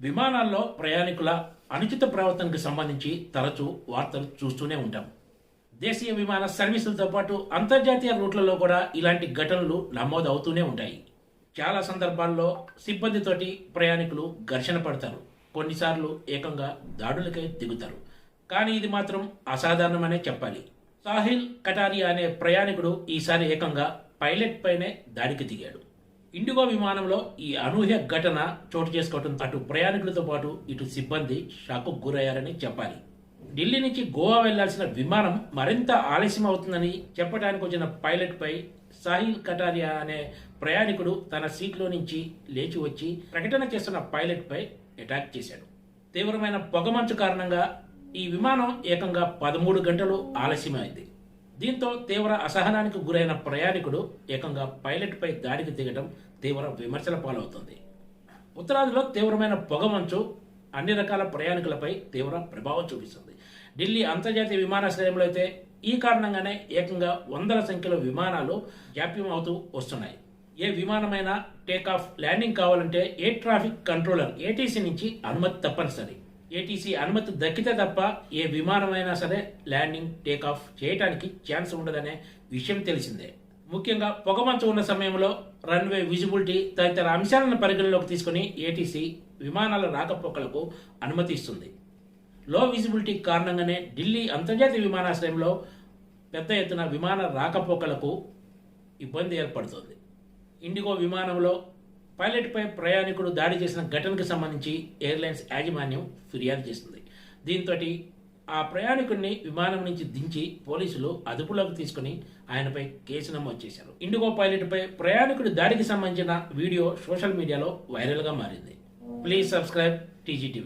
విమానాల్లో ప్రయాణికుల అనుచిత ప్రవర్తనకు సంబంధించి తరచూ వార్తలు చూస్తూనే ఉంటాం. దేశీయ విమాన సర్వీసులతో పాటు అంతర్జాతీయ రూట్లలో కూడా ఇలాంటి ఘటనలు నమోదు అవుతూనే ఉంటాయి. చాలా సందర్భాల్లో సిబ్బందితోటి ప్రయాణికులు ఘర్షణ పడతారు. కొన్నిసార్లు ఏకంగా దాడులకే దిగుతారు. కానీ ఇది మాత్రం అసాధారణమనే చెప్పాలి. సాహిల్ కటారియా అనే ప్రయాణికుడు ఈసారి ఏకంగా పైలట్ పైనే దాడికి దిగాడు. ఇండిగో విమానంలో ఈ అనూహ్య ఘటన చోటు చేసుకోవడం అటు ప్రయాణికులతో పాటు ఇటు సిబ్బంది షాకు గురయ్యారని చెప్పాలి. ఢిల్లీ నుంచి గోవా వెళ్ళాల్సిన విమానం మరింత ఆలస్యం అవుతుందని చెప్పడానికి వచ్చిన పైలట్ పై సాహిల్ కటారియా అనే ప్రయాణికుడు తన సీట్లో నుంచి లేచి వచ్చి ప్రకటన చేస్తున్న పైలట్ పై అటాక్ చేశాడు. తీవ్రమైన పొగమంచు కారణంగా ఈ విమానం ఏకంగా పదమూడు గంటలు ఆలస్యమైంది. దీంతో తీవ్ర అసహనానికి గురైన ప్రయాణికుడు ఏకంగా పైలట్పై దాడికి దిగడం తీవ్ర విమర్శల పాలవుతుంది. ఉత్తరాదిలో తీవ్రమైన పొగమంచు అన్ని రకాల ప్రయాణికులపై తీవ్ర ప్రభావం చూపిస్తుంది. ఢిల్లీ అంతర్జాతీయ విమానాశ్రయంలో అయితే ఈ కారణంగానే ఏకంగా వందల సంఖ్యలో విమానాలు జాప్యం అవుతూ వస్తున్నాయి. ఏ విమానమైనా టేకాఫ్ ల్యాండింగ్ కావాలంటే ఏ ట్రాఫిక్ కంట్రోలర్ ఏటీసీ నుంచి అనుమతి తప్పనిసరి. ఏటీసీ అనుమతి దక్కితే తప్ప ఏ విమానమైనా సరే ల్యాండింగ్ టేకాఫ్ చేయడానికి ఛాన్స్ ఉండదనే విషయం తెలిసిందే. ముఖ్యంగా పొగమంచు ఉన్న సమయంలో రన్వే విజిబిలిటీ తదితర అంశాలను పరిగణలోకి తీసుకుని ఏటీసీ విమానాల రాకపోకలకు అనుమతి ఇస్తుంది. లో విజిబిలిటీ కారణంగానే ఢిల్లీ అంతర్జాతీయ విమానాశ్రయంలో పెద్ద ఎత్తున విమాన రాకపోకలకు ఇబ్బంది ఏర్పడుతుంది. ఇండిగో విమానంలో పైలట్పై ప్రయాణికుడు దాడి చేసిన ఘటనకు సంబంధించి ఎయిర్లైన్స్ యాజమాన్యం ఫిర్యాదు చేసింది. దీంతో ఆ ప్రయాణికుడిని విమానం నుంచి దించి పోలీసులు అదుపులోకి తీసుకుని ఆయనపై కేసు నమోదు చేశారు. ఇండిగో పైలట్పై ప్రయాణికుడి దాడికి సంబంధించిన వీడియో సోషల్ మీడియాలో వైరల్గా మారింది. Please subscribe TGTV